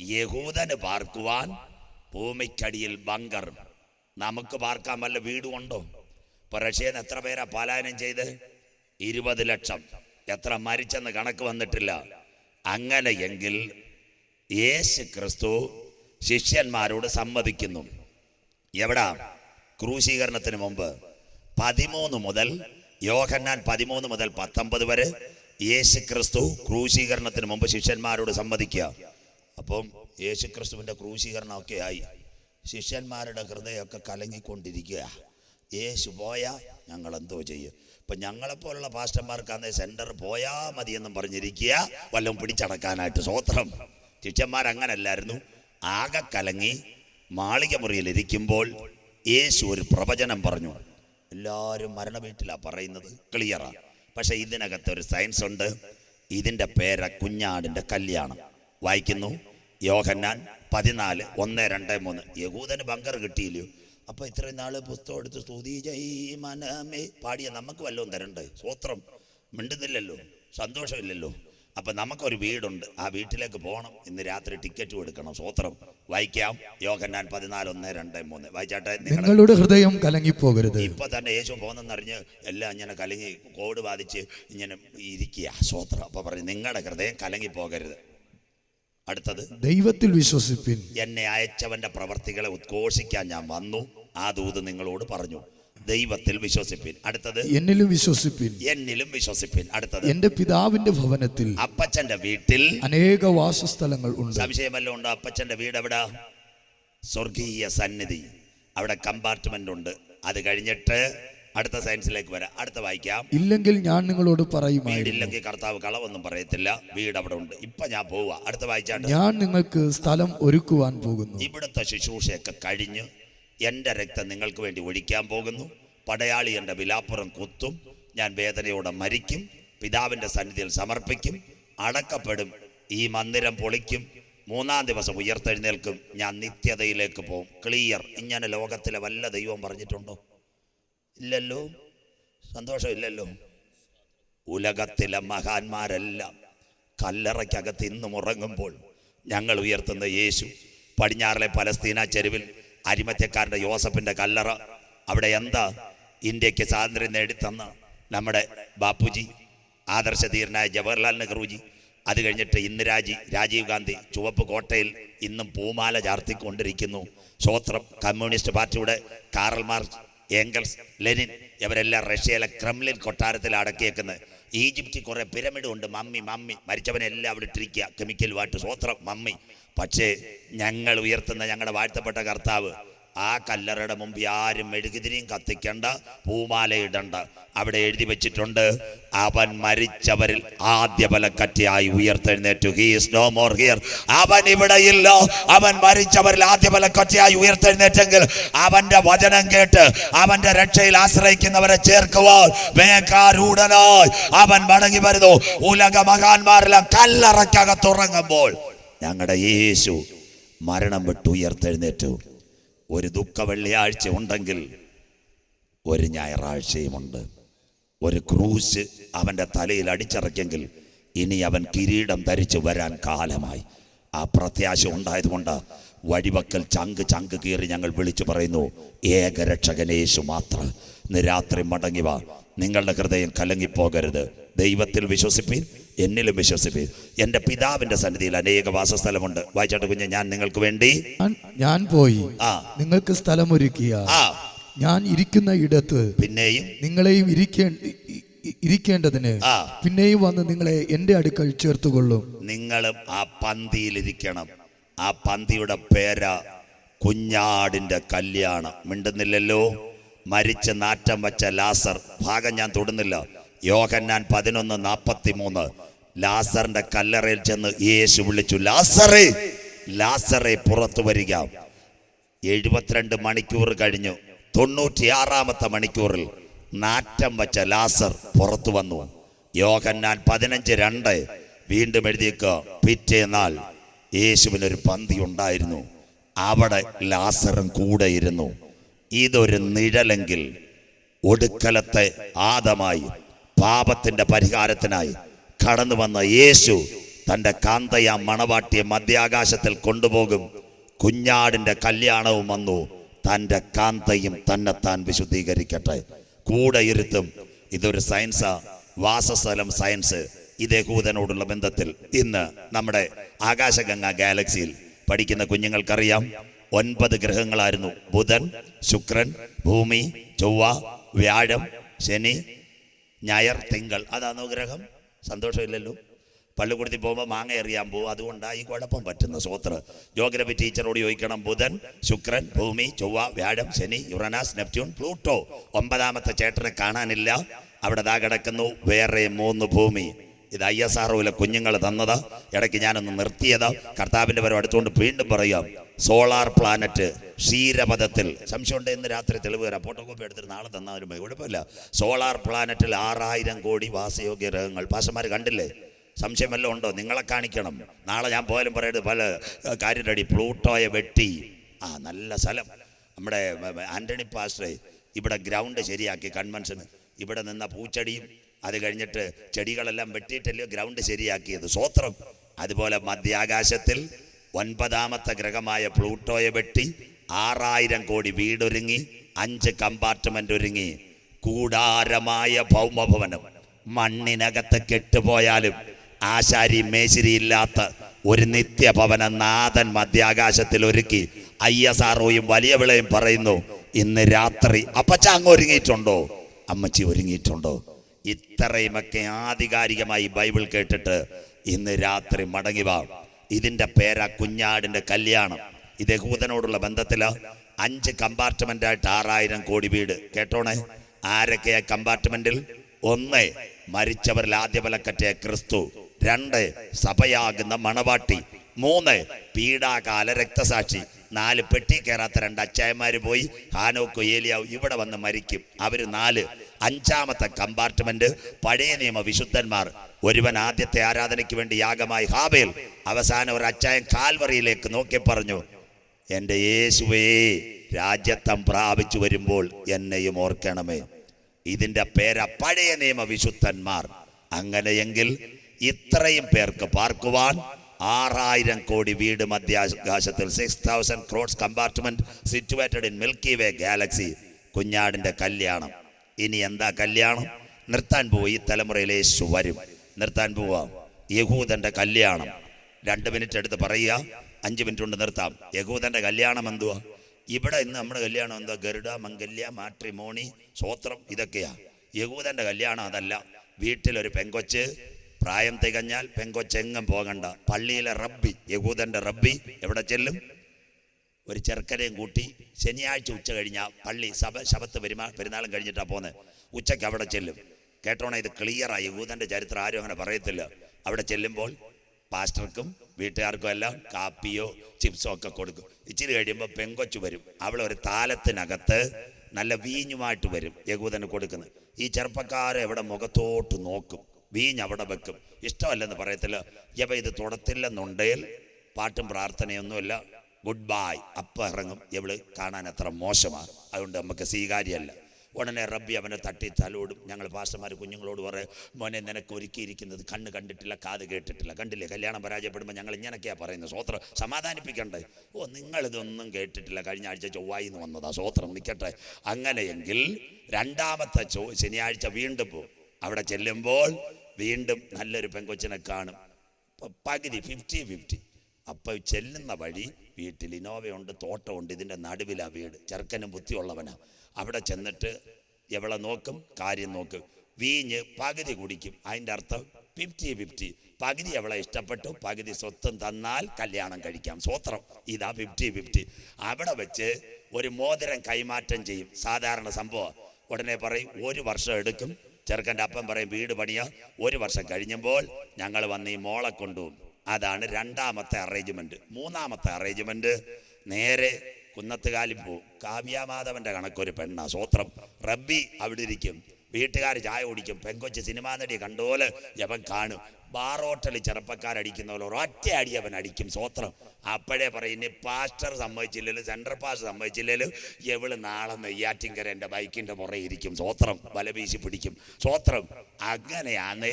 യഹൂദന് പാർക്കുവാൻ ഭൂമിക്കടിയിൽ bunker. നമുക്ക് പാർക്കാൻ വല്ല വീടുമുണ്ടോ ഇപ്പൊ എത്ര പേരാ പലായനം ചെയ്ത്? ഇരുപത് ലക്ഷം. എത്ര മരിച്ചെന്ന് കണക്ക് വന്നിട്ടില്ല. അങ്ങനെയെങ്കിൽ യേശു ക്രിസ്തു ശിഷ്യന്മാരോട് സമ്മതിക്കുന്നു. എവിടാ? ക്രൂശീകരണത്തിന് മുമ്പ്. പതിമൂന്ന് മുതൽ യോഹന്നാൻ പതിമൂന്ന് മുതൽ പത്തൊമ്പത് വരെ യേശു ക്രിസ്തു ക്രൂശീകരണത്തിന് മുമ്പ് ശിഷ്യന്മാരോട് സമ്മതിക്കുക. അപ്പം യേശുക്രിസ്തുവിന്റെ ക്രൂശീകരണമൊക്കെ ആയി ശിഷ്യന്മാരുടെ ഹൃദയമൊക്കെ കലങ്ങിക്കൊണ്ടിരിക്കുക. യേശു പോയാ ഞങ്ങൾ എന്തോ ചെയ്യും. ഇപ്പൊ ഞങ്ങളെപ്പോലുള്ള പാസ്റ്റർമാർക്കാന്ന് സെന്റർ പോയാൽ മതിയെന്നും പറഞ്ഞിരിക്കുക. വല്ലതും പിടിച്ചടക്കാനായിട്ട് സ്വോത്രം ശിഷ്യന്മാരങ്ങനല്ലായിരുന്നു. ആകെ കലങ്ങി മാളിക മുറിയിലിരിക്കുമ്പോൾ യേശു ഒരു പ്രവചനം പറഞ്ഞു. എല്ലാവരും മരണ വീട്ടിലാ പറയുന്നത്. ക്ലിയറാ. പക്ഷെ ഇതിനകത്ത് ഒരു സയൻസ് ഉണ്ട് ഇതിന്റെ പേര കുഞ്ഞാടിന്റെ കല്യാണം. വായിക്കുന്നു. യോഹന്നാൻ പതിനാല് ഒന്ന് രണ്ട് മൂന്ന്. യഹൂദന് ബങ്കർ കിട്ടിയില്ലയോ? അപ്പൊ ഇത്രയും നാൾ പുസ്തകം എടുത്ത് സ്തുതി ജയ് മനമേ. പാടിയ നമുക്ക് വല്ലതും തരണ്ടേ? സ്വോത്രം മിണ്ടുന്നില്ലല്ലോ? സന്തോഷമില്ലല്ലോ? അപ്പൊ നമുക്കൊരു വീടുണ്ട്. ആ വീട്ടിലേക്ക് പോകണം. ഇന്ന് രാത്രി ടിക്കറ്റ് എടുക്കണം. സ്വോത്രം വായിക്കാം. യോഹന്നാൻ പതിനാല് ഒന്ന് രണ്ട് മൂന്ന്. വായിച്ചാട്ടെ? നിങ്ങളുടെ ഹൃദയം കലങ്ങി കലങ്ങിപ്പോകരുത്. ഇപ്പൊ തന്നെ യേശു പോകുന്നെന്നറിഞ്ഞ് എല്ലാം ഇങ്ങനെ കലങ്ങി കോവിഡ് ബാധിച്ച് ഇങ്ങനെ ഇരിക്കുക. സ്വോത്രം അപ്പൊ പറഞ്ഞു നിങ്ങളുടെ ഹൃദയം കലങ്ങി പോകരുത് അടുത്തത് ദൈവത്തിൽ വിശ്വസിപ്പിൻ. എന്നെ അയച്ചവന്റെ പ്രവർത്തികളെ ഉദ്ഘോഷിക്കാൻ ഞാൻ വന്നു. ആ ദൂത് നിങ്ങളോട് പറഞ്ഞു ദൈവത്തിൽ വിശ്വസിപ്പിൻ. അടുത്തത് എന്നിലും വിശ്വസിപ്പിൻ. എന്നിലും വിശ്വസിപ്പിൻ. അടുത്തത് എന്റെ പിതാവിന്റെ ഭവനത്തിൽ അപ്പച്ചന്റെ വീട്ടിൽ അനേക വാസസ്ഥലങ്ങൾ ഉണ്ട്. സംശയമല്ലോ ഉണ്ട് അപ്പച്ചന്റെ വീട് എവിടെ? സ്വർഗീയ സന്നിധി. അവിടെ കമ്പാർട്ട്മെന്റ് ഉണ്ട്. അത് കഴിഞ്ഞിട്ട് അടുത്ത സയൻസിലേക്ക് വരാം. അടുത്ത വായിക്കാം. ഇല്ലെങ്കിൽ ഞാൻ നിങ്ങളോട് പറയും വീടില്ലെങ്കിൽ കർത്താവ് കളവൊന്നും പറയത്തില്ല. വീട് അവിടെ ഉണ്ട്. ഇപ്പൊ ഞാൻ പോവുക അടുത്ത വായിച്ചാട്ട് ഞാൻ നിങ്ങൾക്ക് സ്ഥലം ഒരുക്കുവാൻ പോകുന്നു. ഇവിടുത്തെ ശുശ്രൂഷയൊക്കെ കഴിഞ്ഞ് എന്റെ രക്തം നിങ്ങൾക്ക് വേണ്ടി ഒഴിക്കാൻ പോകുന്നു. പടയാളി എന്റെ വിലാപ്പുറം കുത്തും. ഞാൻ വേദനയോടെ മരിക്കും. പിതാവിന്റെ സന്നിധിയിൽ സമർപ്പിക്കും. അടക്കപ്പെടും. ഈ മന്ദിരം പൊളിക്കും. മൂന്നാം ദിവസം ഉയർത്തെഴുന്നേൽക്കും. ഞാൻ നിത്യതയിലേക്ക് പോകും ക്ലിയർ. ഇങ്ങനെ ലോകത്തിലെ വല്ല ദൈവം പറഞ്ഞിട്ടുണ്ടോ? ഇല്ലല്ലോ. സന്തോഷമില്ലല്ലോ. ഉലകത്തിലെ മഹാന്മാരെല്ലാം കല്ലറയ്ക്കകത്ത് ഇന്നും ഉറങ്ങുമ്പോൾ ഞങ്ങൾ ഉയർത്തുന്ന യേശു പടിഞ്ഞാറിലെ പലസ്തീന ചെരുവിൽ അരിമത്യക്കാരന്റെ യോസഫിന്റെ കല്ലറ. അവിടെ എന്താ? ഇന്ത്യയ്ക്ക് സ്വാതന്ത്ര്യം നേടിത്തന്ന നമ്മുടെ ബാപ്പുജി ആദർശധീരനായ ജവഹർലാൽ നെഹ്റുജി. അത് കഴിഞ്ഞിട്ട് ഇന്ദിരാജി രാജീവ് ഗാന്ധി ചുവപ്പ് കോട്ടയിൽ ഇന്നും പൂമാല ചാർത്തിക്കൊണ്ടിരിക്കുന്നു. സ്വോത്രം കമ്മ്യൂണിസ്റ്റ് പാർട്ടിയുടെ കാറൽ മാർക്സ് ഏംഗൽസ് ലെനിൻ ഇവരെല്ലാം റഷ്യയിലെ ക്രെംലിൻ കൊട്ടാരത്തിൽ അടക്കിയേക്കുന്നത് ഈജിപ്തിൽ കുറെ പിരമിഡ് ഉണ്ട് മമ്മി മമ്മി. മരിച്ചവനെല്ലാം അവിടെ ഇട്ടിരിക്കുക. കെമിക്കൽ വാട്ട് സ്വോത്രം മമ്മി. പക്ഷേ ഞങ്ങൾ ഉയർത്തുന്ന ഞങ്ങളുടെ വാഴ്ത്തപ്പെട്ട കർത്താവ് ആ കല്ലറയുടെ മുമ്പിൽ ആരും മെഴുകുതിരിയും കത്തിക്കണ്ട പൂമാല ഇടണ്ട. അവിടെ എഴുതി വെച്ചിട്ടുണ്ട് അവൻ മരിച്ചവരിൽ ആദ്യ ബലക്കറ്റയായി ഉയർത്തെഴുന്നേറ്റു. ഹീസ് നോ മോർ ഹിയർ അവൻ ഇവിടെ ഇല്ലോ. അവൻ മരിച്ചവരിൽ ആദ്യ ബലക്കറ്റയായി ഉയർത്തെഴുന്നേറ്റെങ്കിൽ അവന്റെ വചനം കേട്ട് അവന്റെ രക്ഷയിൽ ആശ്രയിക്കുന്നവരെ ചേർക്കുവാൻ വേകാരൂടനായി അവൻ മടങ്ങി വരുന്നു. ഉലക മഹാന്മാരെല്ലാം കല്ലറയ്ക്കകത്തുറങ്ങുമ്പോൾ ഞങ്ങളുടെ യേശു മരണം വിട്ട് ഉയർത്തെഴുന്നേറ്റു. ഒരു ദുഃഖ വെള്ളിയാഴ്ച ഉണ്ടെങ്കിൽ ഒരു ഞായറാഴ്ചയുമുണ്ട്. ഒരു ക്രൂശ് അവന്റെ തലയിൽ അടിച്ചിറക്കെങ്കിൽ ഇനി അവൻ കിരീടം ധരിച്ചു വരാൻ കാലമായി. ആ പ്രത്യാശ ഉണ്ടായതുകൊണ്ട് വഴിവക്കൽ ചങ്ക് ചങ്ക് കീറി ഞങ്ങൾ വിളിച്ചു പറയുന്നു ഏകരക്ഷകനേശു മാത്രം രാത്രി മടങ്ങി വാ നിങ്ങളുടെ ഹൃദയം കലങ്ങിപ്പോകരുത്. ദൈവത്തിൽ വിശ്വസിപ്പീൻ എന്നിലും വിശ്വസിപ്പീൻ. എന്റെ പിതാവിന്റെ സന്നിധിയിൽ അനേക വാസസ്ഥലമുണ്ട്. വായിച്ചാട്ട് കുഞ്ഞ് ഞാൻ നിങ്ങൾക്ക് വേണ്ടി ഞാൻ- പോയി. ആ. നിങ്ങൾക്ക് സ്ഥലം ഒരുക്കിയ ആ. ഞാൻ ഇരിക്കുന്ന ഇടത്ത് പിന്നെയും നിങ്ങളെയും ഇരിക്കേ ഇ- ഇ- ഇരിക്കേണ്ടതിന് പിന്നെയും വന്ന് നിങ്ങളെ എന്റെ അടുക്കൽ ചേർത്തുകൊള്ളും. നിങ്ങൾ ആ പന്തിയിൽ ഇരിക്കണം ആ പന്തിയുടെ പേര കുഞ്ഞാടിന്റെ കല്യാണം. മിണ്ടുന്നില്ലല്ലോ? മരിച്ച് നാറ്റം വച്ച ലാസർ. ഭാഗം ഞാൻ തൊടുന്നില്ല. യോഹന്നാൻ പതിനൊന്ന് നാപ്പത്തി മൂന്ന് ലാസറിന്റെ കല്ലറയിൽ ചെന്ന് യേശു വിളിച്ചു ലാസറേ ലാസറെ പുറത്തു വരിക. എഴുപത്തിരണ്ട് മണിക്കൂർ കഴിഞ്ഞു. തൊണ്ണൂറ്റിയാറാമത്തെ മണിക്കൂറിൽ നാറ്റം വച്ച ലാസർ പുറത്തു വന്നു. യോഹന്നാൻ പതിനഞ്ച് രണ്ട്. വീണ്ടും എഴുതിയേക്ക് പിറ്റേന്നാൾ യേശുവിനൊരു പന്തി ഉണ്ടായിരുന്നു. അവിടെ ലാസറും കൂടെ ഇരുന്നു. ഇതൊരു നിഴലെങ്കിൽ ഒടുക്കലത്തെ ആദമായി പാപത്തിന്റെ പരിഹാരത്തിനായി കടന്നു വന്ന യേശു തന്റെ കാന്തയ മണവാട്ടിയെ മധ്യാകാശത്തിൽ കൊണ്ടുപോകും. കുഞ്ഞാടിന്റെ കല്യാണവും വന്നു. തന്റെ കാന്തയും തന്നെത്താൻ വിശുദ്ധീകരിക്കട്ടെ. കൂടെ ഇരുത്തും. ഇതൊരു സയൻസാ വാസസ്ഥലം സയൻസ് ഇതേഹൂതനോടുള്ള ബന്ധത്തിൽ ഇന്ന് നമ്മുടെ ആകാശഗംഗ ഗാലക്സിയിൽ പഠിക്കുന്ന കുഞ്ഞുങ്ങൾക്കറിയാം. ഒൻപത് ഗ്രഹങ്ങളായിരുന്നു. ബുധൻ ശുക്രൻ ഭൂമി ചൊവ്വ വ്യാഴം ശനി ഞായർ തിങ്കൾ. അതാണോ ഗ്രഹം? സന്തോഷമില്ലല്ലോ. പള്ളിക്കൂടത്തിൽ പോകുമ്പോൾ മാങ്ങ എറിയാൻ പോകും അതുകൊണ്ടാണ് ഈ കുഴപ്പം പറ്റുന്ന സൂത്ര ജോഗ്രഫി ടീച്ചറോട് ചോദിക്കണം. ബുധൻ ശുക്രൻ ഭൂമി ചൊവ്വ വ്യാഴം ശനി യുറനാസ് നെപ്റ്റ്യൂൺ പ്ലൂട്ടോ. ഒമ്പതാമത്തെ ചേട്ടനെ കാണാനില്ല. അവിടെ ദാ കിടക്കുന്നു. വേറെ മൂന്ന് ഭൂമി. ഇത് ഐ എസ് ആർഒയിലെ കുഞ്ഞുങ്ങൾ തന്നത്. ഇടയ്ക്ക് ഞാനൊന്ന് നിർത്തിയത്. കർത്താവിന്റെ പരം അടുത്തുകൊണ്ട് വീണ്ടും പറയാം സോളാർ പ്ലാനറ്റ് ക്ഷീരപഥത്തിൽ. സംശയമുണ്ട് ഇന്ന് രാത്രി തെളിവ് തരാം. ഫോട്ടോ കോപ്പി എടുത്തിട്ട് നാളെ തന്നാലും കുഴപ്പമില്ല. സോളാർ പ്ലാനറ്റിൽ ആറായിരം കോടി വാസയോഗ്യ ഗ്രഹങ്ങൾ പാഷന്മാർ കണ്ടില്ലേ? സംശയം വല്ലതും ഉണ്ടോ? നിങ്ങളെ കാണിക്കണം. നാളെ ഞാൻ പോയാലും പറയരുത്. പല ഏഹ്, കാര്യം റെഡി. പ്ലൂട്ടോയെ വെട്ടി. ആ നല്ല സ്ഥലം. നമ്മുടെ ആന്റണി പാസ്റ്ററെ ഇവിടെ ഗ്രൗണ്ട് ശരിയാക്കി കൺവെൻഷന്. ഇവിടെ നിന്ന പൂച്ചെടിയും അത് കഴിഞ്ഞിട്ട് ചെടികളെല്ലാം വെട്ടിയിട്ടല്ലോ ഗ്രൗണ്ട് ശരിയാക്കിയത്? സ്വോത്രം. അതുപോലെ മധ്യാകാശത്തിൽ ഒൻപതാമത്തെ ഗ്രഹമായ പ്ലൂട്ടോയെ വെട്ടി ആറായിരം കോടി വീടൊരുങ്ങി അഞ്ച് കമ്പാർട്ട്മെന്റ് ഒരുങ്ങി. കൂടാരമായ ഭൗമഭവനം. മണ്ണിനകത്ത് കെട്ടുപോയാലും ആശാരി മേശിരി ഇല്ലാത്ത ഒരു നിത്യഭവന നാഥൻ മധ്യാകാശത്തിൽ ഒരുക്കി ഐ എസ് ആർഒയും വലിയ വിളയും പറയുന്നു ഇന്ന് രാത്രി അപ്പച്ച അങ്ങ് ഒരുങ്ങിയിട്ടുണ്ടോ? അമ്മച്ചി ഒരുങ്ങിയിട്ടുണ്ടോ? ഇത്രയുമൊക്കെ ആധികാരികമായി ബൈബിൾ കേട്ടിട്ട് ഇന്ന് രാത്രി മടങ്ങി വാ. ഇതിന്റെ പേരാ കുഞ്ഞാടിന്റെ കല്യാണം. ഇത് യഹൂദനോടുള്ള ബന്ധത്തിൽ. അഞ്ച് കമ്പാർട്ട്മെന്റ് ആയിട്ട് ആറായിരം കോടി വീട്. കേട്ടോണേ? ആരൊക്കെയാ കമ്പാർട്ട്മെന്റിൽ? ഒന്ന് മരിച്ചവരിൽ ആദ്യ ബലക്കറ്റ ക്രിസ്തു. രണ്ട് സഭയാകുന്ന മണവാട്ടി. മൂന്ന് പീഡാകാല രക്തസാക്ഷി. നാല് പെട്ടി കയറാത്ത രണ്ട് അച്ചായന്മാര് പോയി. ഹാനോക്കോ ഏലിയാവ് ഇവിടെ വന്ന് മരിക്കും. അവർ നാല് അഞ്ചാമത്തെ കമ്പാർട്ട്മെന്റ് പഴയ നിയമ വിശുദ്ധന്മാർ ഒരുവൻ ആദ്യത്തെ ആരാധനയ്ക്ക് വേണ്ടി യാഗമായി ഹാബേൽ അവസാനം ഒരു അച്ചായൻ കാൽവറിയിലേക്ക് നോക്കി പറഞ്ഞു എന്റെ യേശുവേ രാജ്യത്വം പ്രാപിച്ചു വരുമ്പോൾ എന്നെയും ഓർക്കണമേ. ഇതിന്റെ പേര പഴയ നിയമ വിശുദ്ധന്മാർ. അങ്ങനെയെങ്കിൽ ഇത്രയും പേർക്ക് പാർക്കുവാൻ ആറായിരം കോടി വീട് മധ്യാകാശത്തിൽ six thousand crores compartment situated in Milky Way galaxy കുഞ്ഞാടിന്റെ കല്യാണം. ഇനി എന്താ കല്യാണം? നിർത്താൻ പോയി തലമുറയിലെ യേശു വരും. നിർത്താൻ പോവാ. യഹൂദന്റെ കല്യാണം. രണ്ട് മിനിറ്റ് എടുത്ത് പറയുക. അഞ്ച് മിനിറ്റ് കൊണ്ട് നിർത്താം. യഹൂദന്റെ കല്യാണം എന്തുവാ? ഇവിടെ ഇന്ന് നമ്മുടെ കല്യാണം എന്താ? ഗരുഡ മംഗല്യ മാട്രിമോണി സ്വോത്രം ഇതൊക്കെയാ. യഹൂദന്റെ കല്യാണം അതല്ല. വീട്ടിലൊരു പെങ്കൊച്ച് പ്രായം തികഞ്ഞാൽ പെങ്കൊച്ചെങ്ങും പോകണ്ട. പള്ളിയിലെ റബ്ബി യഹൂദന്റെ റബ്ബി എവിടെ ചെല്ലും? ഒരു ചെറുക്കനെയും കൂട്ടി ശനിയാഴ്ച ഉച്ച കഴിഞ്ഞാൽ പള്ളി സഭ ശബത്ത് പെരുമാ പെരുന്നാളും കഴിഞ്ഞിട്ടാണ് പോകുന്നത് ഉച്ചയ്ക്ക് അവിടെ ചെല്ലും. കേട്ടോണേ ഇത് ക്ലിയറായി യഹൂദന്റെ ചരിത്രം ആരും അങ്ങനെ പറയത്തില്ല. അവിടെ ചെല്ലുമ്പോൾ പാസ്റ്റർക്കും വീട്ടുകാർക്കും എല്ലാം കാപ്പിയോ ചിപ്സോ ഒക്കെ കൊടുക്കും. ഇച്ചിരി കഴിയുമ്പോൾ പെങ്കൊച്ചു വരും. അവൾ ഒരു താലത്തിനകത്ത് നല്ല വീഞ്ഞുമായിട്ട് വരും. യകൂദന് കൊടുക്കുന്നത്. ഈ ചെറുപ്പക്കാരെ എവിടെ മുഖത്തോട്ട് നോക്കും. വീഞ്ഞ് അവിടെ വെക്കും. ഇഷ്ടമല്ലെന്ന് പറയത്തില്ല. യവ ഇത് തുടത്തില്ലെന്നുണ്ടെങ്കിൽ പാട്ടും പ്രാർത്ഥനയൊന്നുമില്ല. ഗുഡ് ബൈ അപ്പം ഇറങ്ങും. ഇവൾ കാണാൻ അത്ര മോശമാണ് അതുകൊണ്ട് നമുക്ക് സ്വീകാര്യമല്ല. ഉടനെ റബ്ബി അവനെ തട്ടി തലോടും. ഞങ്ങൾ പാസ്റ്റർമാർ കുഞ്ഞുങ്ങളോട് പറയും മോനെ നിനക്ക് ഒരുക്കിയിരിക്കുന്നത് കണ്ണ് കണ്ടിട്ടില്ല കാത് കേട്ടിട്ടില്ല. കണ്ടില്ലേ? കല്യാണം പരാജയപ്പെടുമ്പോൾ ഞങ്ങൾ ഇങ്ങനെയൊക്കെയാണ് പറയുന്നത്. സ്വോത്രം സമാധാനിപ്പിക്കണ്ടേ? ഓ നിങ്ങളിതൊന്നും കേട്ടിട്ടില്ല. കഴിഞ്ഞ ആഴ്ച ചൊവ്വായി എന്ന് വന്നതാ സ്വോത്രം. നിൽക്കട്ടെ അങ്ങനെയെങ്കിൽ രണ്ടാമത്തെ ചൊ ശനിയാഴ്ച വീണ്ടും പോകും അവിടെ ചെല്ലുമ്പോൾ വീണ്ടും നല്ലൊരു പെങ്കൊച്ചിനെ കാണും. പകുതി ഫിഫ്റ്റി ഫിഫ്റ്റി അപ്പോൾ ചെല്ലുന്ന വഴി വീട്ടിൽ ഇനോവയുണ്ട് തോട്ടമുണ്ട് ഇതിന്റെ നടുവിലാ വീട് ചെറുക്കനും ബുദ്ധിയുള്ളവനാ. അവിടെ ചെന്നിട്ട് എവളെ നോക്കും കാര്യം നോക്കും. വീഞ്ഞ് പകുതി കുടിക്കും. അതിന്റെ അർത്ഥം ഫിഫ്റ്റി ഫിഫ്റ്റി പകുതി അവളെ ഇഷ്ടപ്പെട്ടു പകുതി സ്വത്തും തന്നാൽ കല്യാണം കഴിക്കാം. സ്വത്രം. ഇതാ ഫിഫ്റ്റി ഫിഫ്റ്റി അവിടെ വെച്ച് ഒരു മോതിരം കൈമാറ്റം ചെയ്യും. സാധാരണ സംഭവം. ഉടനെ പറയും ഒരു വർഷം എടുക്കും. ചെറുക്കന്റെ അപ്പം പറയും വീട് പണിയാ. ഒരു വർഷം കഴിഞ്ഞപ്പോൾ ഞങ്ങൾ വന്ന് ഈ മോളെ കൊണ്ടുപോകും അതാണ് രണ്ടാമത്തെ അറേഞ്ച്മെന്റ് മൂന്നാമത്തെ അറേഞ്ച്മെന്റ് നേരെ കുന്നത്തുകാലിൽ പോവും. കാവ്യാമാധവന്റെ കണക്കൊരു പെണ്ണ സ്വോത്രം റബ്ബി അവിടെ ഇരിക്കും. വീട്ടുകാർ ചായ കുടിക്കും. പെങ്കൊച്ച് സിനിമാ നടി കണ്ടോൽ യവൻ കാണും. ബാറോട്ടൽ ചെറുപ്പക്കാരടിക്കുന്ന പോലെ ഒറ്റ അടി അവൻ അടിക്കും സ്വോത്രം അപ്പോഴേ പറയും ഇനി പാസ്റ്റർ സമ്മതിച്ചില്ലല്ലോ സെൻട്രൽ പാസ്റ്റർ സമ്മതിച്ചില്ലല്ലോ എവൾ നാളെ നെയ്യാറ്റിങ്കര എന്റെ ബൈക്കിന്റെ പുറകെ ഇരിക്കും സ്വോത്രം വല വീശി പിടിക്കും. സ്വോത്രം അങ്ങനെയാണ്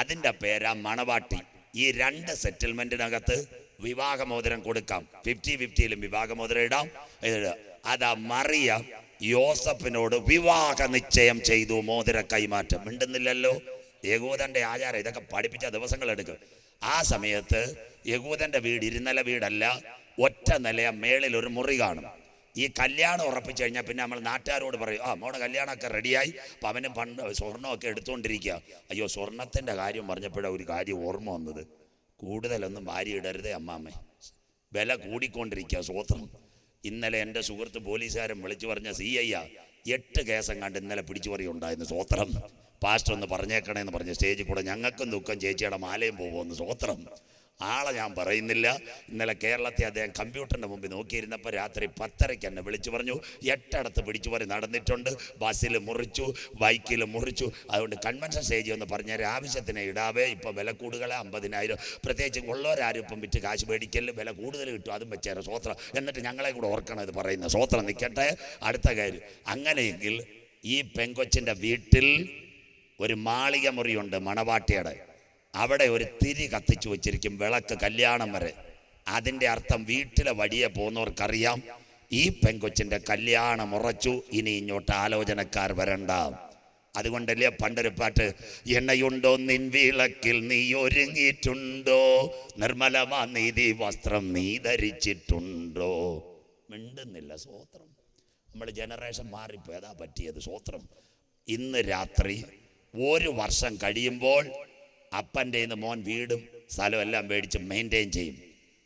അതിന്റെ പേരാ മണവാട്ടി. ഈ രണ്ട് സെറ്റിൽമെന്റിനകത്ത് വിവാഹമോതിരം കൊടുക്കാം. ഫിഫ്റ്റി ഫിഫ്റ്റിയിലും വിവാഹമോതിരം ഇടാം. അതാ മറിയ യോസഫിനോട് വിവാഹ നിശ്ചയം ചെയ്തു മോതിര കൈമാറ്റം. മിണ്ടുന്നില്ലല്ലോ? യഹൂദന്റെ ആചാരം ഇതൊക്കെ പഠിപ്പിച്ച ദിവസങ്ങൾ എടുക്കും. ആ സമയത്ത് യകൂദന്റെ വീട് ഇരുന്നല വീടല്ല ഒറ്റ നിലയ മേളിൽ ഒരു മുറി കാണും. ഈ കല്യാണം ഉറപ്പിച്ചു കഴിഞ്ഞാൽ പിന്നെ നമ്മൾ നാട്ടുകാരോട് പറയും ആ മോടെ കല്യാണമൊക്കെ റെഡിയായി. അപ്പം അവനും പണ്ട് സ്വർണമൊക്കെ എടുത്തുകൊണ്ടിരിക്കുക അയ്യോ സ്വർണത്തിന്റെ കാര്യം പറഞ്ഞപ്പോഴാണ് ഒരു കാര്യം ഓർമ്മ വന്നത്. കൂടുതലൊന്നും ഭാര്യ ഇടരുതേ അമ്മാമ്മേ വില കൂടിക്കൊണ്ടിരിക്കുക സ്വോത്രം. ഇന്നലെ എന്റെ സുഹൃത്ത് പോലീസുകാരൻ വിളിച്ചു പറഞ്ഞ സി ഐ എട്ട് കേസം കണ്ട് ഇന്നലെ പിടിച്ചു പറി ഉണ്ടായിരുന്നു സ്വോത്രം. പാസ്റ്റർ ഒന്ന് പറഞ്ഞേക്കണേന്ന് പറഞ്ഞ സ്റ്റേജിൽ കൂടെ ഞങ്ങൾക്കും ദുഃഖം ചേച്ചിയുടെ മാലയും പോകുമെന്ന് സ്വോത്രം. ആളെ ഞാൻ പറയുന്നില്ല. ഇന്നലെ കേരളത്തെ അദ്ദേഹം കമ്പ്യൂട്ടറിന്റെ മുമ്പിൽ നോക്കിയിരുന്നപ്പോൾ രാത്രി പത്തരയ്ക്ക് എന്നെ വിളിച്ചു പറഞ്ഞു. എട്ടടത്ത് പിടിച്ചു പറി നടന്നിട്ടുണ്ട്. ബസ്സിൽ മുറിച്ചു ബൈക്കിൽ മുറിച്ചു. അതുകൊണ്ട് കൺവെൻഷൻ സ്റ്റേജ് എന്ന് പറഞ്ഞാൽ ആവശ്യത്തിന് ഇടാവേ. ഇപ്പോൾ വില കൂടുതൽ അമ്പതിനായിരം. പ്രത്യേകിച്ച് ഉള്ളവരാരും ഇപ്പം വിറ്റ് കാശ് മേടിക്കൽ. വില കൂടുതൽ കിട്ടും. അതും വെച്ചേരെ സ്വോത്രം. എന്നിട്ട് ഞങ്ങളെ കൂടെ ഓർക്കണം ഇത് പറയുന്നത് സ്വോത്രം നിൽക്കട്ടെ. അടുത്ത കാര്യം. അങ്ങനെയെങ്കിൽ ഈ പെങ്കൊച്ചിന്റെ വീട്ടിൽ ഒരു മാളിക മുറിയുണ്ട് മണവാട്ടിയുടെ. അവിടെ ഒരു തിരി കത്തിച്ചു വെച്ചിരിക്കും വിളക്ക് കല്യാണം വരെ. അതിന്റെ അർത്ഥം വീട്ടിലെ വഴിയെ പോകുന്നവർക്കറിയാം. ഈ പെങ്കൊച്ചിന്റെ കല്യാണം ഉറച്ചു ഇനി ഇങ്ങോട്ട് ആലോചനക്കാർ വരണ്ട. അതുകൊണ്ടല്ലേ പണ്ടൊരു പാട്ട് എണ്ണയുണ്ടോ നിൻ വിളക്കിൽ നീ ഒരുങ്ങിയിട്ടുണ്ടോ? നിർമ്മലമാ നീതി വസ്ത്രം നീ ധരിച്ചിട്ടുണ്ടോ? മിണ്ടുന്നില്ല സ്വോത്രം നമ്മൾ ജനറേഷൻ മാറിപ്പോയതാ പറ്റിയത് സ്വോത്രം ഇന്ന് രാത്രി ഒരു വർഷം കഴിയുമ്പോൾ അപ്പന്റെ ഇന്ന് മോൻ വീടും സ്ഥലവും എല്ലാം മേടിച്ച് മെയിന്റെയിൻ ചെയ്യും.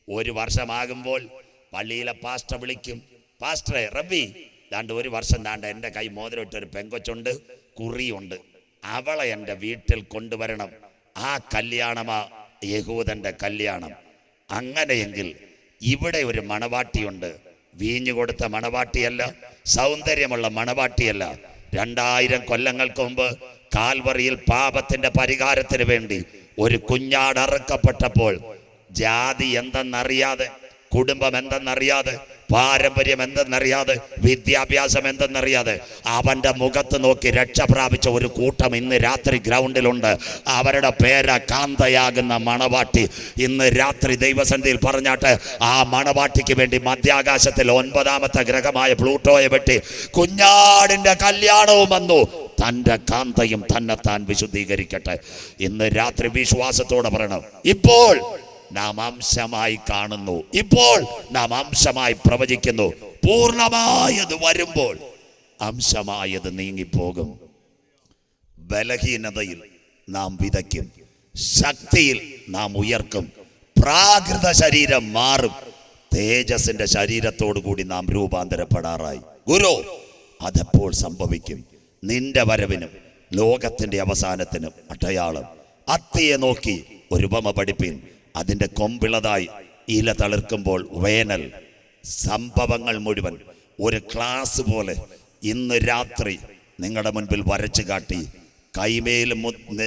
ഒരു വർഷമാകുമ്പോൾ പള്ളിയിലെ പാസ്റ്റർ വിളിക്കും പാസ്റ്ററെ റബ്ബി. ദാണ്ട് ഒരു വർഷം ദാണ്ട് എന്റെ കൈ മോതിരമിട്ട് ഒരു പെങ്കൊച്ചുണ്ട് കുറിയുണ്ട്. അവളെ എന്റെ വീട്ടിൽ കൊണ്ടുവരണം. ആ കല്യാണമാ യഹൂദന്റെ കല്യാണം. അങ്ങനെയെങ്കിൽ ഇവിടെ ഒരു മണവാട്ടിയുണ്ട്. വീഞ്ഞു കൊടുത്ത മണവാട്ടിയല്ല സൗന്ദര്യമുള്ള മണവാട്ടിയല്ല. രണ്ടായിരം കൊല്ലങ്ങൾക്ക് മുമ്പ് കാൽവറിയിൽ പാപത്തിന്റെ പരിഹാരത്തിന് വേണ്ടി ഒരു കുഞ്ഞാട് അറുക്കപ്പെട്ടപ്പോൾ ജാതി എന്തെന്നറിയാതെ കുടുംബം എന്തെന്നറിയാതെ പാരമ്പര്യം എന്തെന്നറിയാതെ വിദ്യാഭ്യാസം എന്തെന്നറിയാതെ അവന്റെ മുഖത്ത് നോക്കി രക്ഷ പ്രാപിച്ച ഒരു കൂട്ടം ഇന്ന് രാത്രി ഗ്രൗണ്ടിലുണ്ട്. അവരുടെ പേര കാന്തയാകുന്ന മണവാട്ടി. ഇന്ന് രാത്രി ദൈവസന്ധിയിൽ പറഞ്ഞാട്ട് ആ മണവാട്ടിക്ക് വേണ്ടി മധ്യാകാശത്തിൽ ഒൻപതാമത്തെ ഗ്രഹമായ പ്ലൂട്ടോയെ വെട്ടി കുഞ്ഞാടിന്റെ കല്യാണവും വന്നു. തന്റെ കാന്തയും തന്നെ താൻ വിശുദ്ധീകരിക്കട്ടെ ഇന്ന് രാത്രി വിശ്വാസത്തോടെ പറയണം. ഇപ്പോൾ നാം അംശമായി കാണുന്നു. ഇപ്പോൾ നാം അംശമായി പ്രവചിക്കുന്നു. പൂർണമായത് വരുമ്പോൾ അംശമായത് നീങ്ങിപ്പോകും. ബലഹീനതയിൽ നാം വിതയ്ക്കും. ശക്തിയിൽ നാം ഉയർക്കും. പ്രാകൃത ശരീരം മാറും. തേജസിന്റെ ശരീരത്തോടു കൂടി നാം രൂപാന്തരപ്പെടാറായി. ഗുരു അതെപ്പോൾ സംഭവിക്കും? നിന്റെ വരവിനും ലോകത്തിന്റെ അവസാനത്തിനും അടയാളം. അത്തിയെ നോക്കി ഒരു ഉപമ പഠിപ്പിൻ. അതിന്റെ കൊമ്പിളതായി ഇല തളിർക്കുമ്പോൾ വേനൽ. സംഭവങ്ങൾ മുഴുവൻ ഒരു ക്ലാസ് പോലെ ഇന്ന് രാത്രി നിങ്ങളുടെ മുൻപിൽ വരച്ചു കാട്ടി. കൈമേലും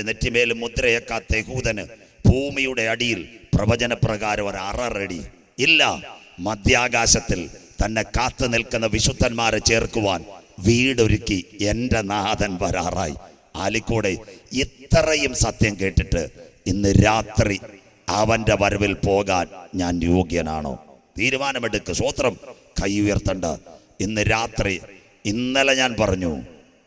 നെറ്റിമേലും മുദ്രയേക്കാത്ത യഹൂദന് ഭൂമിയുടെ അടിയിൽ പ്രവചനപ്രകാരം ഒരു അററടി ഇല്ല മധ്യാകാശത്തിൽ തന്നെ കാത്തു നിൽക്കുന്ന വിശുദ്ധന്മാരെ ചേർക്കുവാൻ വീടൊരുക്കി എന്റെ നാഥൻ വരാറായി. ആലിക്കോടെ ഇത്രയും സത്യം കേട്ടിട്ട് ഇന്ന് രാത്രി അവന്റെ വരവിൽ പോകാൻ ഞാൻ യോഗ്യനാണോ? തീരുമാനമെടുക്ക് സ്വത്രം. കൈ ഉയർത്തണ്ട. ഇന്ന് രാത്രി ഇന്നലെ ഞാൻ പറഞ്ഞു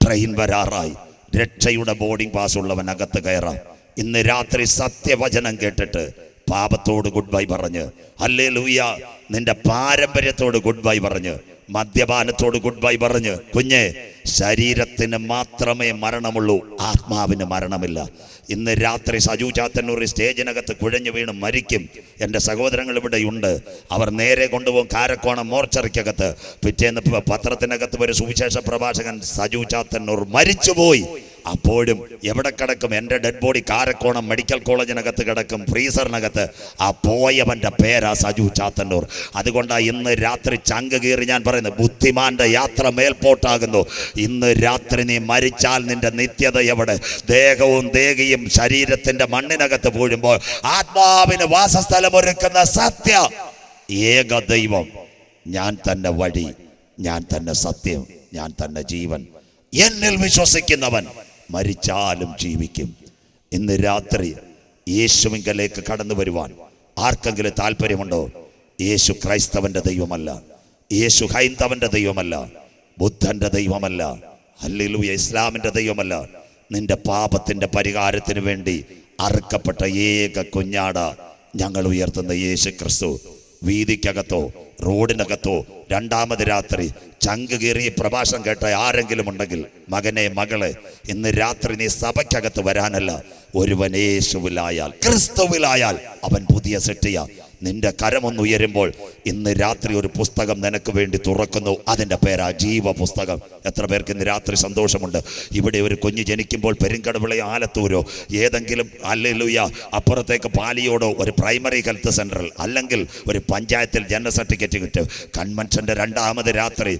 ട്രെയിൻ വരാറായി. രക്ഷയുടെ ബോർഡിംഗ് പാസ് ഉള്ളവൻ അകത്ത് കയറാം. ഇന്ന് രാത്രി സത്യവചനം കേട്ടിട്ട് പാപത്തോട് ഗുഡ് ബൈ പറഞ്ഞ് അല്ലേ ലൂയ നിന്റെ പാരമ്പര്യത്തോട് ഗുഡ് ബൈ പറഞ്ഞ് മദ്യപാനത്തോട് ഗുഡ് ബൈ പറഞ്ഞ് കുഞ്ഞെ ശരീരത്തിന് മാത്രമേ മരണമുള്ളൂ ആത്മാവിന് മരണമില്ല. ഇന്ന് രാത്രി സജു ചാത്തന്നൂർ സ്റ്റേജിനകത്ത് കുഴഞ്ഞു വീണ് മരിക്കും. എന്റെ സഹോദരങ്ങൾ ഇവിടെയുണ്ട്. അവർ നേരെ കൊണ്ടുപോകും കാരക്കോണം മോർച്ചറിക്കകത്ത്. പിറ്റേന്ന് പത്രത്തിനകത്ത് ഒരു സുവിശേഷ പ്രഭാഷകൻ സജു ചാത്തന്നൂർ മരിച്ചുപോയി. അപ്പോഴും എവിടെ കിടക്കും? എന്റെ ഡെഡ് ബോഡി കാരക്കോണം മെഡിക്കൽ കോളേജിനകത്ത് കിടക്കും ഫ്രീസറിനകത്ത് ആ പോയവന്റെ പേരാ സജു ചാത്തന്നൂർ. അതുകൊണ്ടാണ് ഇന്ന് രാത്രി ചങ്ക് കീറി ഞാൻ പറയുന്നത് ബുദ്ധിമാന്റെ യാത്ര മേൽപോട്ടാകുന്നു. ഇന്ന് രാത്രി നീ മരിച്ചാൽ നിന്റെ നിത്യത എവിടെ? ദേഹവും ദേഹിയും ശരീരത്തിന്റെ മണ്ണിനകത്ത് പോഴുമ്പോൾ ആത്മാവിന് വാസസ്ഥലം ഒരുക്കുന്ന സത്യ. ഏക ദൈവം. ഞാൻ തന്നെ വഴി ഞാൻ തന്നെ സത്യം ഞാൻ തന്നെ ജീവൻ. എന്നിൽ വിശ്വസിക്കുന്നവൻ. മരിച്ചാലും ജീവിക്കും. ഇന്ന് രാത്രി യേശുവിങ്കലേക്ക് കടന്നു വരുവാൻ ആർക്കെങ്കിലും താല്പര്യമുണ്ടോ യേശു ക്രൈസ്തവന്റെ ദൈവമല്ല. യേശു ഹൈന്ദവന്റെ ദൈവമല്ല. ബുദ്ധന്റെ ദൈവമല്ല. ഹല്ലേലൂയ ഇസ്ലാമിന്റെ ദൈവമല്ല. നിന്റെ പാപത്തിന്റെ പരിഹാരത്തിന് വേണ്ടി അറുക്കപ്പെട്ട ഏക കുഞ്ഞാട ഞങ്ങൾ ഉയർത്തുന്ന യേശു ക്രിസ്തു വീതിക്കകത്തോ റോഡിനകത്തോ രണ്ടാമത് രാത്രി ചങ്ക് കീറി പ്രഭാഷണം കേട്ട ആരെങ്കിലും ഉണ്ടെങ്കിൽ മകനെ മകളെ ഇന്ന് രാത്രി നീ സഭയ്ക്കകത്ത് വരാനല്ല. ഒരുവൻ യേശുവിലായാൽ ക്രിസ്തുവിലായാൽ അവൻ പുതിയ സെട്ടിയ നിന്റെ കരമൊന്ന് ഉയരുമ്പോൾ ഇന്ന് രാത്രി ഒരു പുസ്തകം നിനക്ക് വേണ്ടി തുറക്കുന്നു. അതിന്റെ പേരാ ജീവ പുസ്തകം. എത്ര പേർക്ക് ഇന്ന് രാത്രി സന്തോഷമുണ്ട്. ഇവിടെ ഒരു കുഞ്ഞ് ജനിക്കുമ്പോൾ പെരുങ്കടവിളെ ആലത്തൂരോ ഏതെങ്കിലും അല്ലെലുയ അപ്പുറത്തേക്ക് പാലിയോടോ ഒരു പ്രൈമറി ഹെൽത്ത് സെന്ററിൽ അല്ലെങ്കിൽ ഒരു പഞ്ചായത്തിൽ ജനന സർട്ടിഫിക്കറ്റ് കിട്ടും. കൺവെൻഷന്റെ രണ്ടാമത് രാത്രി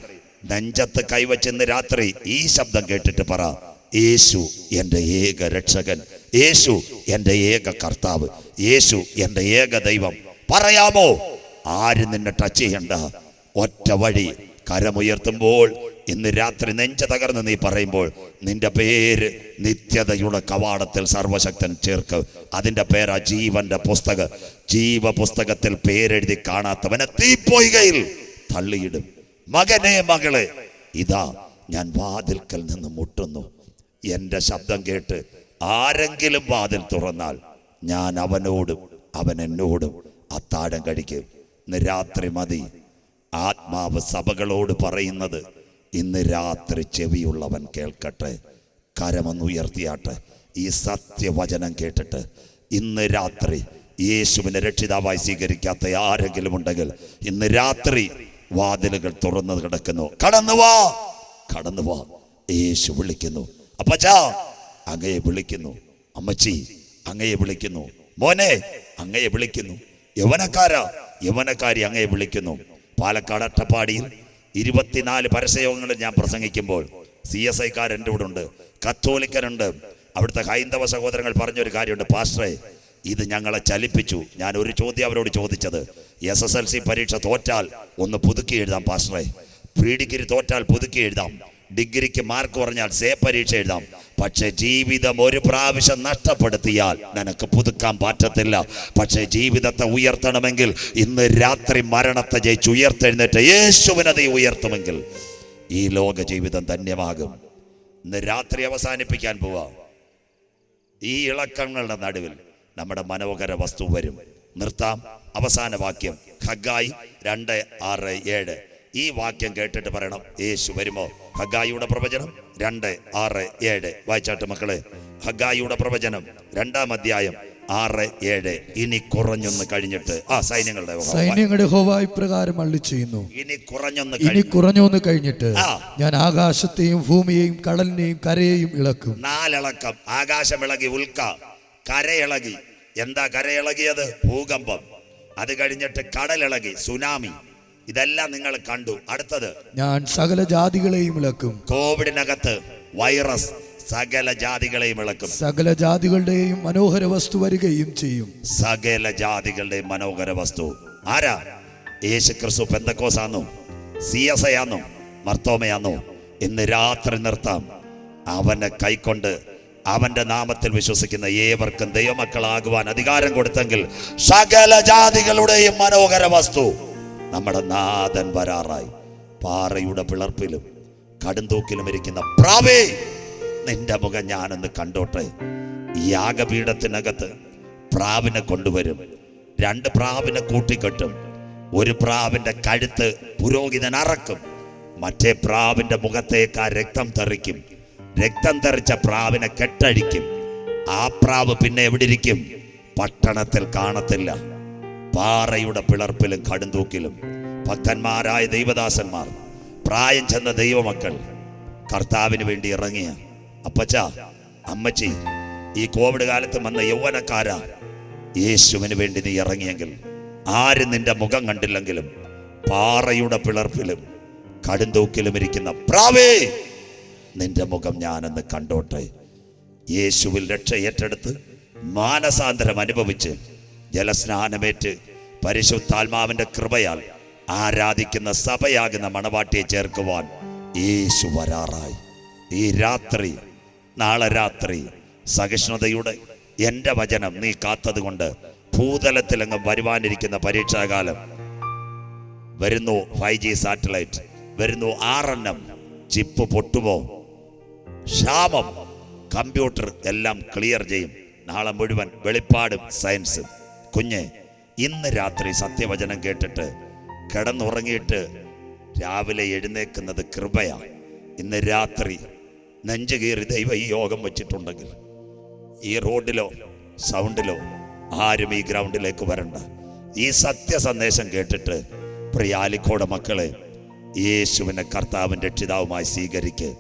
നെഞ്ചത്ത് കൈവച്ചെന്ന് രാത്രി ഈ ശബ്ദം കേട്ടിട്ട് പറ യേശു എന്റെ ഏക രക്ഷകൻ. യേശു എന്റെ ഏക കർത്താവ്. യേശു എന്റെ ഏക ദൈവം. പറയാമോ? ആരും നിന്നെ ടച്ച് ചെയ്യണ്ട? ഒറ്റ വഴി കരമുയർത്തുമ്പോൾ ഇന്ന് രാത്രി നെഞ്ച തകർന്ന് നീ പറയുമ്പോൾ നിന്റെ പേര് നിത്യതയുടെ കവാടത്തിൽ സർവശക്തൻ ചേർക്ക്. അതിന്റെ പേരാ ജീവന്റെ പുസ്തക. ജീവ പുസ്തകത്തിൽ പേരെഴുതി കാണാത്തവനെ തീപ്പോയികയിൽ തള്ളിയിടും. മകനെ മകളെ ഇതാ ഞാൻ വാതിൽക്കൽ നിന്ന് മുട്ടുന്നു. എന്റെ ശബ്ദം കേട്ട് ആരെങ്കിലും വാതിൽ തുറന്നാൽ ഞാൻ അവനോടും അവൻ എന്നോടും അത്താഴം കഴിക്കും. ഇന്ന് രാത്രി മതി. ആത്മാവ് സഭകളോട് പറയുന്നത് ഇന്ന് രാത്രി ചെവിയുള്ളവൻ കേൾക്കട്ടെ. കരമൊന്ന് ഉയർത്തിയാട്ടെ. ഈ സത്യവചനം കേട്ടിട്ട് ഇന്ന് രാത്രി യേശുവിനെ രക്ഷിതാവായി സ്വീകരിക്കാത്ത ആരെങ്കിലും ഉണ്ടെങ്കിൽ ഇന്ന് രാത്രി വാതിലുകൾ തുറന്നു കിടക്കുന്നു. കടന്നു വാ. കടന്നു വാ. യേശു വിളിക്കുന്നു. അപ്പച്ചാ അങ്ങയെ വിളിക്കുന്നു. അമ്മച്ചി അങ്ങയെ വിളിക്കുന്നു. മോനെ അങ്ങയെ വിളിക്കുന്നു. യവനക്കാരാ യവനക്കാരി അങ്ങയെ വിളിക്കുന്നു. പാലക്കാട് അട്ടപ്പാടിയിൽ ഇരുപത്തിനാല് പരസ്യയോഗങ്ങളിൽ ഞാൻ പ്രസംഗിക്കുമ്പോൾ സി എസ് ഐക്കാർ എന്റെ കൂടെ ഉണ്ട് കത്തോലിക്കനുണ്ട് അവിടുത്തെ ഹൈന്ദവ സഹോദരങ്ങൾ പറഞ്ഞൊരു കാര്യമുണ്ട് പാസ്റ്ററെ ഇത് ഞങ്ങളെ ചലിപ്പിച്ചു. ഞാൻ ഒരു ചോദ്യം അവരോട് ചോദിച്ചത് എസ് എസ് എൽ സി പരീക്ഷ തോറ്റാൽ ഒന്ന് പുതുക്കി എഴുതാം പാസ്റ്ററെ. പ്രീ ഡിഗ്രി തോറ്റാൽ പുതുക്കി എഴുതാം. ഡിഗ്രിക്ക് മാർക്ക് കുറഞ്ഞാൽ സേ പരീക്ഷ എഴുതാം. പക്ഷെ ജീവിതം ഒരു പ്രാവശ്യം നഷ്ടപ്പെടുത്തിയാൽ നിനക്ക് പുതുക്കാൻ പറ്റത്തില്ല. പക്ഷെ ജീവിതത്തെ ഉയർത്തണമെങ്കിൽ ഇന്ന് രാത്രി മരണത്തെ ജയിച്ച് ഉയർത്തെഴുന്നേറ്റ് യേശുവിനെ നീ ഉയർത്തുമെങ്കിൽ ഈ ലോക ജീവിതം ധന്യമാകും. ഇന്ന് രാത്രി അവസാനിപ്പിക്കാൻ പോവാം. ഈ ഇളക്കങ്ങളുടെ നടുവിൽ നമ്മുടെ മനോഹര വസ്തു വരും. നിർത്താം. അവസാന വാക്യം. ഹഗായി രണ്ട് ആറ് ഏഴ്. ഈ വാക്യം കേട്ടിട്ട് പറയണം. യേശു വരുമോ? ഹഗായിയുടെ പ്രവചനം രണ്ട് ആറ് ഏഴ്. വായിച്ചാട്ട് മക്കളെ. ഹഗായിയുടെ പ്രവചനം രണ്ടാം അധ്യായം ആറ് ഏഴ്. ഇനി കുറഞ്ഞൊന്ന് കഴിഞ്ഞിട്ട് ആ സൈന്യങ്ങളുടെ. സൈന്യങ്ങളുടെ ഹോവായി പ്രകാരം അള്ളി ചെയ്യുന്നു. ഇനി കുറഞ്ഞൊന്ന് ഇനി കുറഞ്ഞൊന്ന് കഴിഞ്ഞിട്ട് ഞാൻ ആകാശത്തെയും ഭൂമിയെയും കടലിനെയും കരയെയും ഇളക്കും. നാലിളക്കം. ആകാശം ഇളകി ഉൽക്ക കരയിളകി. എന്താ കരയിളകിയത്? ഭൂകമ്പം. അത് കഴിഞ്ഞിട്ട് കടലിളകി സുനാമി. ഇതെല്ലാം നിങ്ങൾ കണ്ടു. അടുത്തത്. ഞാൻ സകല ജാതികളെയും ഇളക്കും. കോവിഡിനകത്ത് വൈറസ് സകല ജാതികളെയും ഇളക്കും. സകല ജാതികളുടെയും മനോഹര വസ്തു വരികയും ചെയ്യും. സകല ജാതികളുടെയും മനോഹര വസ്തു. ആരാ? യേശു ക്രിസ്തു പെന്തക്കോസാന്നോ? സി എസ് ഐ ആന്നോ? മർത്തോമയാന്നോ? ഇന്ന് രാത്രി നിർത്താം. അവനെ കൈക്കൊണ്ട് അവന്റെ നാമത്തിൽ വിശ്വസിക്കുന്ന ഏവർക്കും ദൈവമക്കളാകുവാൻ അധികാരം കൊടുത്തെങ്കിൽ സകല ജാതികളുടെയും മനോഹര വസ്തു. നമ്മുടെ നാഥൻ വരാറായി. പാറയുടെ പിളർപ്പിലും കടുന്തൂക്കിലും ഇരിക്കുന്ന പ്രാവേ നിന്റെ മുഖം ഞാനൊന്ന് കണ്ടോട്ടെ. യാഗപീഠത്തിനകത്ത് പ്രാവിനെ കൊണ്ടുവരും. രണ്ട് പ്രാവിനെ കൂട്ടിക്കെട്ടും. ഒരു പ്രാവിന്റെ കഴുത്ത് പുരോഹിതൻ അറക്കും. മറ്റേ പ്രാവിന്റെ മുഖത്തേക്ക് ആ രക്തം തെറിക്കും. രക്തം തെറിച്ച പ്രാവിനെ കെട്ടഴിക്കും. ആ പ്രാവ് പിന്നെ എവിടെ ഇരിക്കും? പട്ടണത്തിൽ കാണത്തില്ല. പാറയുടെ പിളർപ്പിലും കടുന്തൂക്കിലും ഭക്തന്മാരായ ദൈവദാസന്മാർ പ്രായം ചെന്ന ദൈവമക്കൾ കർത്താവിന് വേണ്ടി ഇറങ്ങിയ അപ്പച്ച അമ്മച്ചി ഈ കോവിഡ് കാലത്ത് വന്ന യൗവനക്കാരാ യേശുവിന് വേണ്ടി നീ ഇറങ്ങിയെങ്കിൽ ആരും നിന്റെ മുഖം കണ്ടില്ലെങ്കിലും പാറയുടെ പിളർപ്പിലും കടുന്തൂക്കിലും ഇരിക്കുന്ന പ്രാവേ നിന്റെ മുഖം ഞാനെന്ന് കണ്ടോട്ടെ. യേശുവിൽ രക്ഷ ഏറ്റെടുത്ത് മാനസാന്തരം അനുഭവിച്ച് ജലസ്നാനമേറ്റ് പരിശുദ്ധാത്മാവിന്റെ കൃപയാൽ ആരാധിക്കുന്ന സഭയാകുന്ന മണവാട്ടിയെ ചേർക്കുവാൻ യേശു വരാറായി. ഈ രാത്രി നാളെ രാത്രി സഹിഷ്ണുതയുടെ എന്റെ വചനം നീ കാത്തതുകൊണ്ട് ഭൂതലത്തിലങ്ങ് വരുവാനിരിക്കുന്ന പരീക്ഷാകാലം വരുന്നു ഫൈവ് ജി സാറ്റലൈറ്റ് വരുന്നു എം ചിപ്പ് പൊട്ടുമോ? ക്ഷാമം. കമ്പ്യൂട്ടർ എല്ലാം ക്ലിയർ ചെയ്യും. നാളെ മുഴുവൻ വെളിപ്പാടും സയൻസും. കുഞ്ഞ് ഇന്ന് രാത്രി സത്യവചനം കേട്ടിട്ട് കിടന്നുറങ്ങിയിട്ട് രാവിലെ എഴുന്നേക്കുന്നത് കൃപയാണ് ഇന്ന് രാത്രി നെഞ്ചു കീറി ദൈവം ഈ യോഗം വെച്ചിട്ടുണ്ടെങ്കിൽ ഈ റോഡിലോ സൗണ്ടിലോ ആരും ഈ ഗ്രൗണ്ടിലേക്ക് വരണ്ട. ഈ സത്യ സന്ദേശം കേട്ടിട്ട് പ്രിയാലിക്കോട് മക്കളെ യേശുവിനെ കർത്താവും രക്ഷിതാവുമായി സ്വീകരിക്ക്.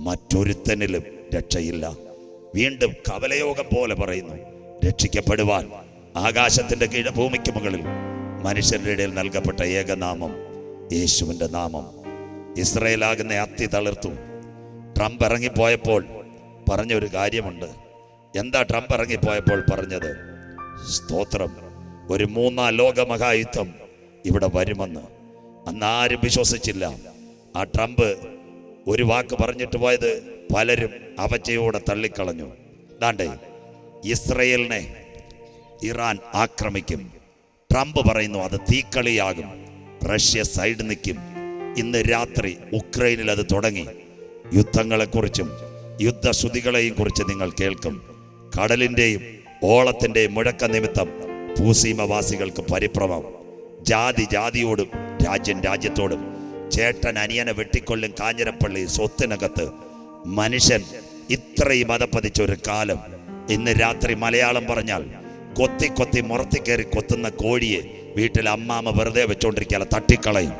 മറ്റൊരുത്തനിലും രക്ഷയില്ല. വീണ്ടും കവലയോഗം പോലെ പറയുന്നു രക്ഷിക്കപ്പെടുവാൻ. ആകാശത്തിന്റെ കീഴ ഭൂമിക്ക് മുകളിൽ മനുഷ്യരുടെ ഇടയിൽ നൽകപ്പെട്ട ഏകനാമം യേശുവിന്റെ നാമം. ഇസ്രയേലാകുന്ന അത്തി തളിർത്തു. ട്രംപ് ഇറങ്ങിപ്പോയപ്പോൾ പറഞ്ഞൊരു കാര്യമുണ്ട്. എന്താ ട്രംപ് ഇറങ്ങിപ്പോയപ്പോൾ പറഞ്ഞത്? സ്തോത്രം. ഒരു മൂന്നാം ലോക മഹായുദ്ധം ഇവിടെ വരുമെന്ന്. അന്ന് ആരും വിശ്വസിച്ചില്ല. ആ ട്രംപ് ഒരു വാക്ക് പറഞ്ഞിട്ട് പോയത് പലരും അവച്ചയോടെ തള്ളിക്കളഞ്ഞു. ദാണ്ടേ ഇസ്രയേലിനെ ഇറാൻ ആക്രമിക്കും. ട്രംപ് പറയുന്നു അത് തീക്കളിയാകും. റഷ്യ സൈഡ് നിൽക്കും. ഇന്ന് രാത്രി ഉക്രൈനിൽ അത് തുടങ്ങി. യുദ്ധങ്ങളെക്കുറിച്ചും യുദ്ധശ്രുതികളെയും കുറിച്ച് നിങ്ങൾ കേൾക്കും. കടലിന്റെയും ഓളത്തിന്റെയും മുഴക്ക നിമിത്തം ഭൂസീമവാസികൾക്ക് പരിഭ്രമം. ജാതി ജാതിയോടും രാജ്യം രാജ്യത്തോടും ചേട്ടൻ അനിയനെ വെട്ടിക്കൊല്ലും കാഞ്ഞിരപ്പള്ളി സ്വത്തിനകത്ത് മനുഷ്യൻ ഇത്രയും അതപ്പതിച്ച ഒരു കാലം. ഇന്ന് രാത്രി മലയാളം പറഞ്ഞാൽ കൊത്തി കൊത്തി മുറത്തി കയറി കൊത്തുന്ന കോഴിയെ വീട്ടിൽ അമ്മാമ വെറുതെ വെച്ചുകൊണ്ടിരിക്കുക തട്ടിക്കളയും.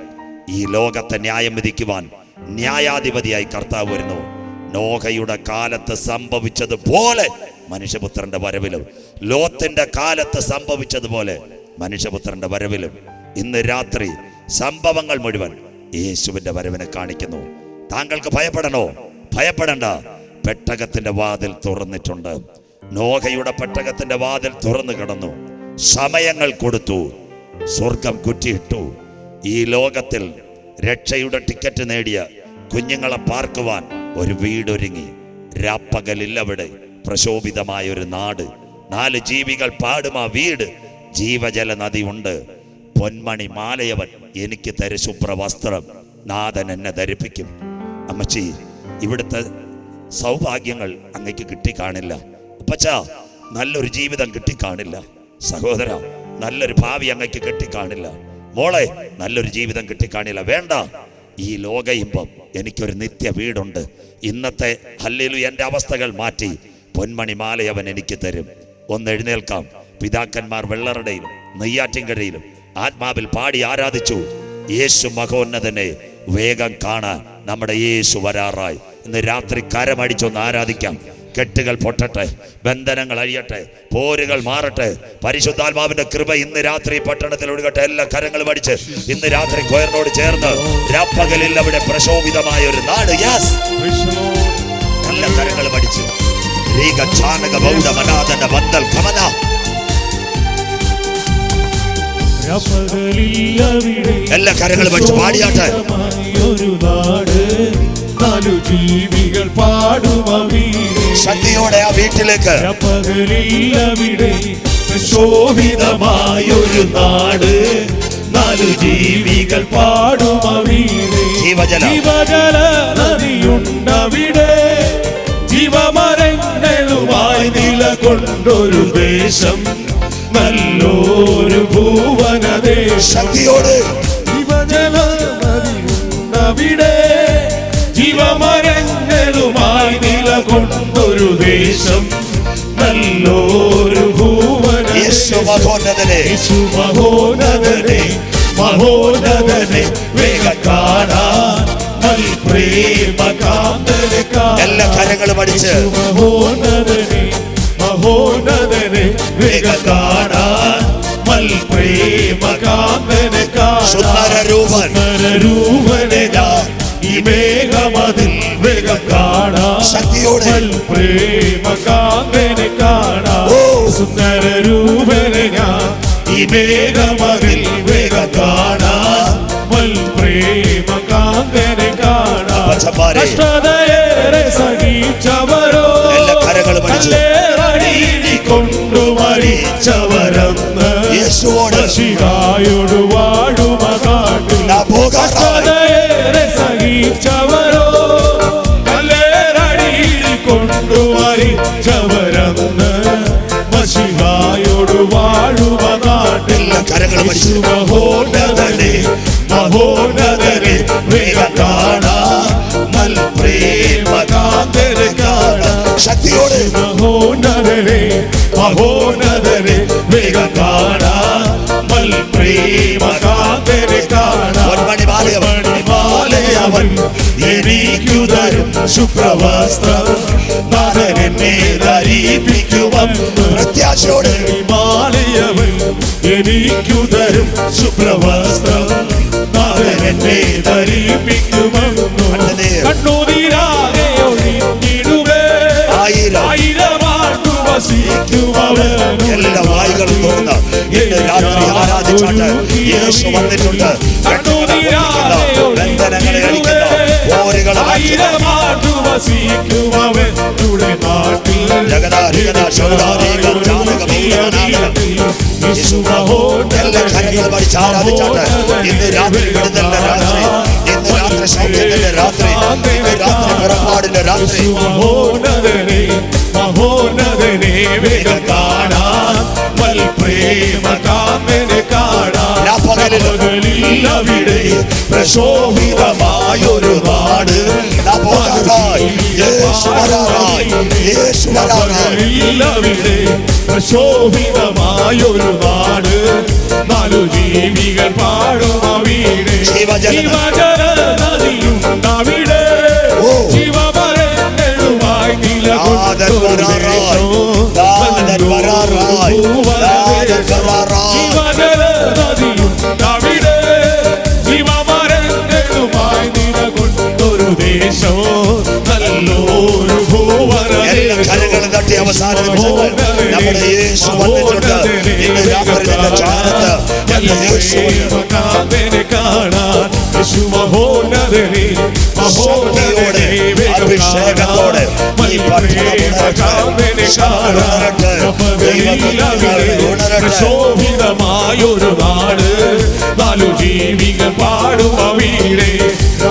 ഈ ലോകത്തെ ന്യായം വിധിക്കുവാൻ ന്യായാധിപതിയായി കർത്താവ് വരുന്നു. നോഹയുടെ കാലത്ത് സംഭവിച്ചതുപോലെ മനുഷ്യപുത്രന്റെ വരവിലും ലോത്തിന്റെ കാലത്ത് സംഭവിച്ചതുപോലെ മനുഷ്യപുത്രന്റെ വരവിലും ഇന്ന് രാത്രി സംഭവങ്ങൾ മുഴുവൻ യേശുവിന്റെ വരവിനെ കാണിക്കുന്നു. താങ്കൾക്ക് ഭയപ്പെടണോ? ഭയപ്പെടണ്ട. പെട്ടകത്തിന്റെ വാതിൽ തുറന്നിട്ടുണ്ട്. നോഹയുടെ പട്ടകത്തിന്റെ വാതിൽ തുറന്നു കിടന്നു. സമയങ്ങൾ കൊടുത്തു. സ്വർഗം കുറ്റിയിട്ടു. ഈ ലോകത്തിൽ രക്ഷയുടെ ടിക്കറ്റ് നേടിയ കുഞ്ഞുങ്ങളെ പാർക്കുവാൻ ഒരു വീടൊരുങ്ങി. രാപ്പകലില്ലവിടെ പ്രശോഭിതമായ ഒരു നാട്. നാല് ജീവികൾ പാടും ആ വീട്. ജീവജല നദി ഉണ്ട് പൊന്മണി മാലയവൻ എനിക്ക് തരു ശുഭ്ര വസ്ത്രം നാഥൻ എന്നെ ധരിപ്പിക്കും. അമ്മച്ചി ഇവിടുത്തെ സൗഭാഗ്യങ്ങൾ അങ്ങക്ക് കിട്ടിക്കാണില്ല. അപ്പച്ച നല്ലൊരു ജീവിതം കിട്ടി കാണില്ല സഹോദര നല്ലൊരു ഭാവി അങ്ങക്ക് കിട്ടിക്കാണില്ല. മോളെ നല്ലൊരു ജീവിതം കിട്ടി കാണില്ല വേണ്ട ഈ ലോക ഇമ്പം എനിക്കൊരു നിത്യ വീടുണ്ട്. ഇന്നത്തെ ഹല്ലേലു എന്റെ അവസ്ഥകൾ മാറ്റി പൊന്മണി മാലയവൻ എനിക്ക് തരും. ഒന്ന് എഴുന്നേൽക്കാം. പിതാക്കന്മാർ വെള്ളറുടെയിലും നെയ്യാറ്റിൻകരയിലും ആത്മാവിൽ പാടി ആരാധിച്ചു. യേശു മഹോന്നതനെ വേഗം കാണാൻ നമ്മുടെ യേശു വരാറായി. ഇന്ന് രാത്രി കരമടിച്ചൊന്ന് ആരാധിക്കാം. കെട്ടുകൾ പൊട്ടട്ടെ ബന്ധനങ്ങൾ അഴിയട്ടെ പോരുകൾ മാറട്ടെ. പരിശുദ്ധാത്മാവിന്റെ കൃപ ഇന്ന് രാത്രി പട്ടണത്തിൽ ഒഴുകട്ടെ. എല്ലാ കരങ്ങളും അടിച്ച് ഇന്ന് രാത്രി കൊയറിനോട് ചേർന്ന് രാപ്പകലിൽ അവിടെ പ്രശോഭിതമായ ഒരു നാട്. യാസ് നല്ല കരങ്ങളും അടിച്ച്. രീക ചാനക ബൗഡ മനാദന വന്തൽ കമന എല്ലാ കരങ്ങളും അടിച്ച് പാടിയാട്ടെ. ഒരു നാട്. നാലു ജീവികൾ പാടുമവീരെ ശക്തിയോടെ ആ വീട്ടിലേക്ക്. ശോഭിതമായൊരു നാട്. നാലു ജീവികൾ പാടുമവീരെ ജീവജല. ജീവജല നദിയുണ്ടവിടെ. ജീവമരങ്ങളുമായി നിലകൊണ്ടൊരു ദേശം. നല്ലൊരു ഭൂവനദേശം. ശക്തിയോട്. ജീവജല നദിയുണ്ടവിടെ. നിലകൊണ്ടൊരു ദേശം നല്ലൊരു ഭൂവന മഹോന്നതനെ. മഹോനദനെ വേഗ കാണാൻ. എല്ലാ കരങ്ങളും അടിച്ച്. മഹോനദനെ മഹോനദനെ വേഗ കാണാൻ. രൂപനെ ഈ വേഗമതിൽ വേഗം കാണാൻ. ശക്തിയോടെ. മൽ പ്രേമ കാന്തനെ കാണാൻ ഓ. സുന്ദര രൂപനെ ഞാൻ ഈ വേഗമതിൽ വേഗ കാണാൻ മൽ പ്രേമ കാന്തനെ കാണാൻ അപ്പച്ചന്മാരെ. കഷ്ടതയേറെ സഹിച്ചവരോ എല്ലാ കരങ്ങളും അടിച്ച്. കല്ലേറടിയിടിക്കൊണ്ട് അടിച്ച് മഹോന്നതനെ മഹോന്നതനെ വേഗം കാണാ. നൽ ശക്തിയോട്. മഹോന്നതനെ മഹോന്നതനെ വേഗം കാണാ. മൽ പ്രേമ കാണാ. മണിമാലയവൻ എനിക്കു തരും ധരിപ്പിക്കുമെന്ന് പ്രത്യാശയോട് മണിമാലയവൻ എനിക്കു തരും ശുഭ്രവസ്ത്രം നാഥൻ എന്നെ ധരിപ്പിക്കുമെന്ന് കണ്ണുനീർ. കണ്ണുനീരാകെ ഒഴിഞ്ഞിടുവേ ആയിരം. ആയിരമാണ്ടു വസിക്കുമവൻ എല്ലാ വായികളും തുറന്ന്. ഇന്ന് രാത്രി ആരാധിച്ചാട്ട് യേശു വന്നിട്ടുണ്ട്. അടിക്കുന്ന ഓരുകളെ മാറ്റുന്ന ജഗദാധികത ശോധാരീകം ജാതകമൂലനാഥനം എല്ലാ കരങ്ങളും അടിച്ച് ആരാധിച്ചാട്ട് ഇന്ന് രാത്രി വിടുതലിന്റെ രാത്രി ഇന്ന് അവിടെ പ്രശോഭിതമായൊരു നാട് അവിടെ പ്രശോഭിതമായൊരു നാട് നാലു ജീവികൾ പാടും അവിടെ ജീവജല- നദിയുണ്ടവിടെ ഓ. ജീവമരങ്ങളുമായി. നാഥൻ ജീവജല നദിയുണ്ടവിടെ കരങ്ങളും തട്ടി അവസാന നിമിഷങ്ങൾ നമ്മുടെ യേശു വന്നിട്ടുണ്ട് ഇന്ന് രാത്രി നിന്റെ ചാരത്ത് എന്റെ യേശു ശക്തിയോടെ, അഭിഷേകത്തോടെ ഈ പട്ടണം ഉണരട്ടെ. ദൈവപുത്രന്മാരെ ഉണരട്ടെ. ശോഭിതമായൊരു നാട് നാലു ജീവികൾ പാടും അവിടെ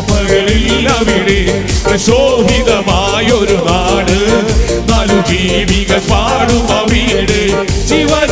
പകലിൽ അവിടെ പ്രശോഭിതമായൊരു നാട് നാലു ജീവികൾ പാടും വീട്. ജീവജലുണ്ടവിടെ